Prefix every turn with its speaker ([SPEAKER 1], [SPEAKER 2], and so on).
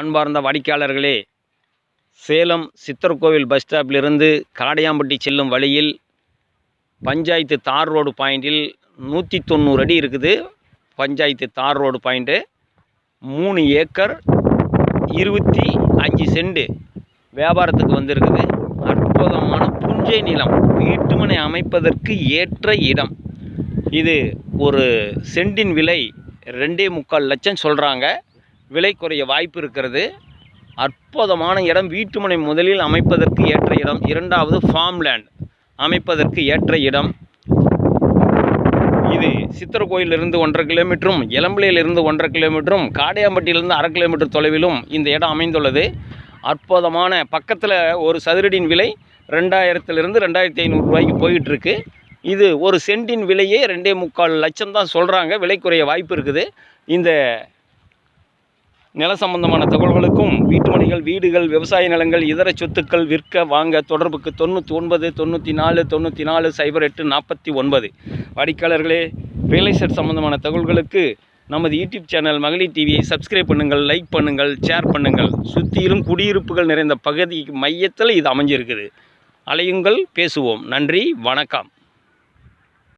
[SPEAKER 1] அன்பார்ந்த வாடிக்கையாளர்களே சேலம் சித்தர்கோவில் பஸ் ஸ்டாப்பிலிருந்து காடையாம்பட்டி செல்லும் வழியில் பஞ்சாயத்து தார் ரோடு பாயிண்டில் நூற்றி தொண்ணூறு அடி இருக்குது. பஞ்சாயத்து தார் ரோடு பாயிண்ட்டு மூணு ஏக்கர் இருபத்தி அஞ்சு செண்டு வியாபாரத்துக்கு வந்திருக்குது. அற்புதமான புஞ்சை நிலம் வீட்டுமனை அமைப்பதற்கு ஏற்ற இடம். இது ஒரு சென்டின் விலை ரெண்டே முக்கால் லட்சம் சொல்கிறாங்க விலை குறைய வாய்ப்பு இருக்கிறது. அற்புதமான இடம். வீட்டுமனை முதலில் அமைப்பதற்கு ஏற்ற இடம். இரண்டாவது ஃபார்ம் லேண்ட் அமைப்பதற்கு ஏற்ற இடம். இது சித்திரகோயிலிருந்து ஒன்றரை கிலோமீட்டரும் இளம்பிள்ளையிலிருந்து ஒன்றரை கிலோமீட்டரும் காடையாம்பட்டியிலிருந்து அரை கிலோமீட்டர் தொலைவிலும் இந்த இடம் அமைந்துள்ளது. அற்புதமான பக்கத்தில் ஒரு சதுரடியின் விலை ரெண்டாயிரத்துலேருந்து ரெண்டாயிரத்தி ஐநூறுரூவாய்க்கு போயிட்டுருக்கு. இது ஒரு சென்டின் விலையே ரெண்டே முக்கால் லட்சம் தான் சொல்கிறாங்க விலை குறைய வாய்ப்பு இருக்குது. இந்த நில சம்பந்தமான தகவல்களுக்கும் வீட்டுமனைகள் வீடுகள் விவசாய நிலங்கள் இதர சொத்துக்கள் விற்க வாங்க தொடர்புக்கு தொண்ணூற்றி ஒன்பது தொண்ணூற்றி நாலு தொண்ணூற்றி நாலு சைபர் எட்டு நாற்பத்தி ஒன்பது. வாடிக்கையாளர்களே ரியல் எஸ்டேட் சம்பந்தமான தகவல்களுக்கு நமது யூடியூப் சேனல் மகளிர் டிவியை சப்ஸ்கிரைப் பண்ணுங்கள் லைக் பண்ணுங்கள் ஷேர் பண்ணுங்கள். சுற்றிலும் குடியிருப்புகள் நிறைந்த பகுதி மையத்தில் இது அமைஞ்சிருக்குது. அலையுங்கள் பேசுவோம். நன்றி வணக்கம்.